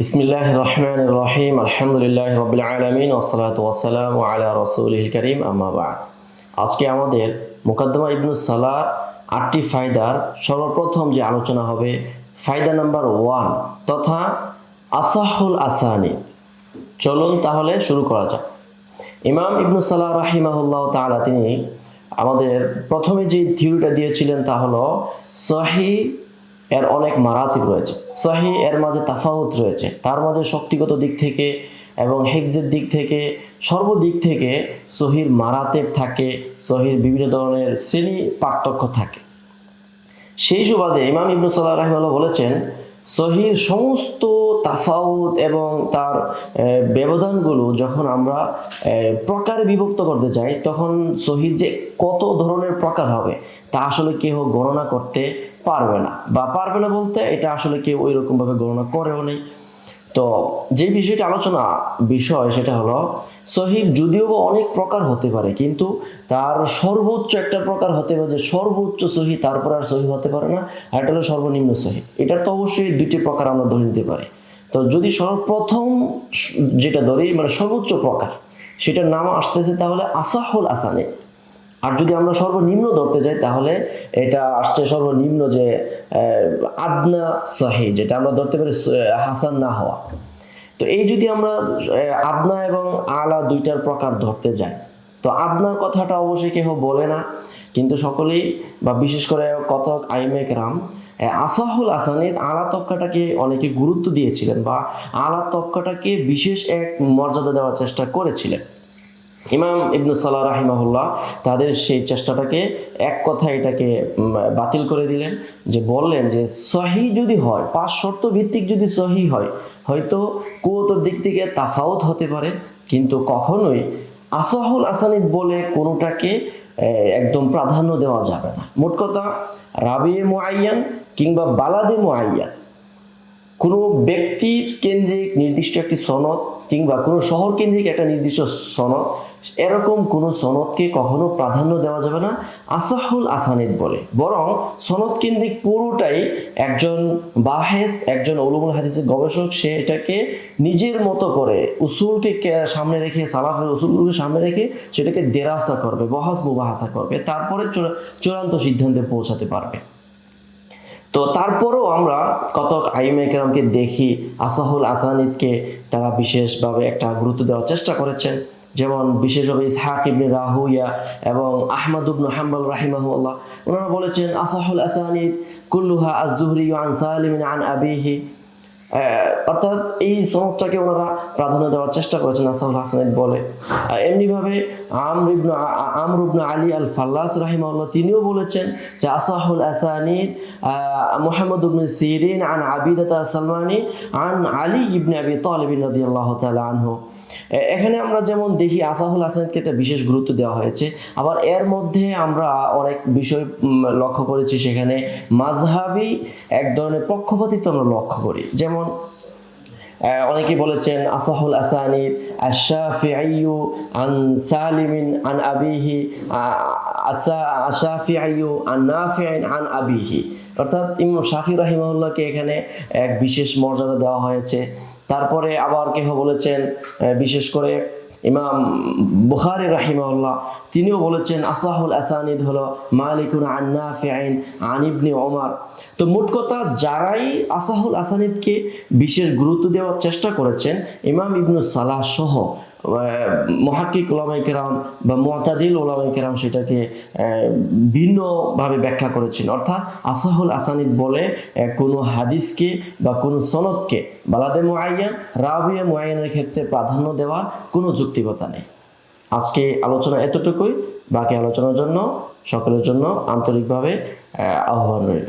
বিসমিল্লাহ রহমান রহিম আলহামদুলিল্লাহ রবিল আলমিন ওসলাত ওয়াসালাম আলা রসুল করিম আমাবাদ আজকে আমাদের মুকদ্দমা ইবনুস সালাহ আটটি ফায়দার সর্বপ্রথম যে আলোচনা হবে, ফায়দা নাম্বার ওয়ান তথা আসাহুল আসানিদ চলুন তাহলে শুরু করা যাক। ইমাম ইবনু সালাহ রাহিমাহুল্লাহ তাআলা তিনি আমাদের প্রথমে যে থিওরিটা দিয়েছিলেন তা হলো, সহি এর অনেক মারাতিব রয়েছে। সহি এর মাঝে তাফাউত রয়েছে। তার মাঝে শক্তিগত দিক থেকে এবং হেফজের দিক থেকে সর্বদিক থেকে সহির মারাতেব থাকে, সহির বিভিন্ন ধরনের শ্রেণি পার্থক্য থাকে। সেই সুবাদে ইমাম ইবনু সাল্লাহ রাহিমাল্লাহ বলেছেন, সহির সমস্ত তাফাউত এবং তার ব্যবধানগুলো যখন আমরা প্রকারে বিভক্ত করতে যাই, তখন সহির যে কত ধরনের প্রকার হবে, তা আসলে কেউ গণনা করতে পারবে না বা পারবে না বলতে এটা আসলে কেউ ওই রকমভাবে গণনা করেও নেই। তো যে বিষয়টা আলোচনা বিষয় সেটা হলো সহিহ যদিও বা অনেক প্রকার হতে পারে, কিন্তু তার সর্বোচ্চ একটা প্রকার হতে পারে যে সর্বোচ্চ সহি, তারপর আর সহি হতে পারে না এটা হলো সর্বনিম্ন সহি। এটার তো অবশ্যই দুইটি প্রকার আমরা ধরে নিতে পারি। তো যদি সর্বপ্রথম যেটা ধরি মানে সর্বোচ্চ প্রকার, সেটার নাম আসতেছে তাহলে আসাহুল আসানে। আর যদি আমরা সর্বনিম্ন ধরতে যাই, তাহলে এটা আসছে সর্বনিম্ন যে আদনা সাহি, যেটা আমরা ধরতে পারি হাসান না হওয়া। তো এই যদি আমরা আদনা এবং আলা দুইটার প্রকার ধরতে যাই, তো আদনার কথাটা অবশ্যই কেউ বলে না, কিন্তু সকলেই, বা বিশেষ করে কতক আইমেক রাম আসাহুল আসানিদ আলা তবকাটাকে অনেকে গুরুত্ব দিয়েছিলেন, বা আলা তবকাটাকে বিশেষ এক মর্যাদা দেওয়ার চেষ্টা করেছিলেন। ইমাম ইবনু সাল্লাহ রাহিমাহুল্লাহ তাদের সেই চেষ্টাটাকে এক কথা এটাকে বাতিল করে দিলেন, যে বললেন যে সহি যদি হয়, পাঁচ শর্ত ভিত্তিক যদি সহি হয়, হয়তো কুয়তর দিক থেকে তাফাউত হতে পারে, কিন্তু কখনোই আসাহুল আসানিদ বলে কোনোটাকে একদম প্রাধান্য দেওয়া যাবে না। মোট কথা রাবিয়ে মোয়াইয়ান কিংবা বালাদে মুআইয়ান। কোনো ব্যক্তির কেন্দ্রিক নির্দিষ্ট একটি সনদ কিংবা কোনো শহর কেন্দ্রিক একটা নির্দিষ্ট সনদ, এরকম কোনো সনদকে কখনো প্রাধান্য দেওয়া যাবে না, আসাহুল আসানিদ বলে। বরং সনদ কেন্দ্রিক পুরোটাই একজন বাহেস, একজন অলুমুল হাদিসের গবেষক, সে এটাকে নিজের মতো করে উসুলকে সামনে রেখে, সালাফের উসুলগুলোকে সামনে রেখে সেটাকে দেরাসা করবে, বহাস মুবাহাসা করবে, তারপরে চূড়ান্ত সিদ্ধান্তে পৌঁছাতে পারবে। তো তারপরও আমরা কতক আইমে কেরামকে দেখি আসাহুল আসানিদকে তারা বিশেষভাবে একটা গুরুত্ব দেওয়ার চেষ্টা করেছেন। যেমন বিশেষভাবে ইসহাক ইবনে রাহুইয়া এবং আহমদ ইবনু হাম্বল রাহিমাহুল্লাহ। ওনারা বলেছেন, আসাহুল আসানিদ কুল্লুহা আজ-জুহরি আন সালিমিন আন আবিহি। অর্থাৎ এই সনদটাকে ওনারা প্রাধান্য দেওয়ার চেষ্টা করেছেন আসাহুল হাসানিদ বলে। আর এমনিভাবে আমর ইবনু আ- আ- আমর ইবনু আলী আল ফাল্লাস রাহিমাহুল্লাহ তিনিও বলেছেন যে আসাহুল আসানিদ মোহাম্মদ ইবনু সিরিন আন আবিদাতা সালমানি আন আলী ইবনে আবি তালিব রাদিয়াল্লাহু তাআলা আনহু। এ- এখানে আমরা যেমন দেখি আসাহুল হাসানকে একটা বিশেষ গুরুত্ব দেওয়া হয়েছে, আবার এর মধ্যে আমরা অনেক বিষয় লক্ষ্য করেছি সেখানে মাঝহাবি এক ধরনের পক্ষপাতিত্ব আমরা লক্ষ্য করি। যেমন অনেকে বলেছেন, আসাহুল আসানির আশাফিআইয়ু আন সালিমিন আন আবিহি আশাফিআইয়ু আন নাফিআইন আন আবিহি। অর্থাৎ ইমাম শাফি রাহিমাহুল্লাহকে এখানে এক বিশেষ মর্যাদা দেওয়া হয়েছে। তারপরে আবার কেহ বলেছেন বিশেষ করে ইমাম বুখারি রাহিমাহুল্লাহ, তিনিও বলেছেন, আসাহুল আসানিদ হলো মালিকুন আন্না ফেআইন আনিবনি ওমর তো মোট কথা, যারাই আসাহুল আসানিদকে বিশেষ গুরুত্ব দেওয়ার চেষ্টা করেছেন, ইমাম ইবনু সালাহ সহ মহাকিক ওলামাই কেরাম বা মোয়াতাদিল ওলামাই কেরাম সেটাকে ভিন্নভাবে ব্যাখ্যা করেছেন। অর্থাৎ আসাহুল আসানিদ বলে কোনো হাদিসকে বা কোনো সনদকে বালাদে মুআইয়ান, রাবিয়া মুআইয়ানের ক্ষেত্রে প্রাধান্য দেওয়ার কোনো যুক্তিকতা নেই। আজকে আলোচনা এতটুকুই, বাকি আলোচনার জন্য সকলের জন্য আন্তরিকভাবে আহ্বান রইল।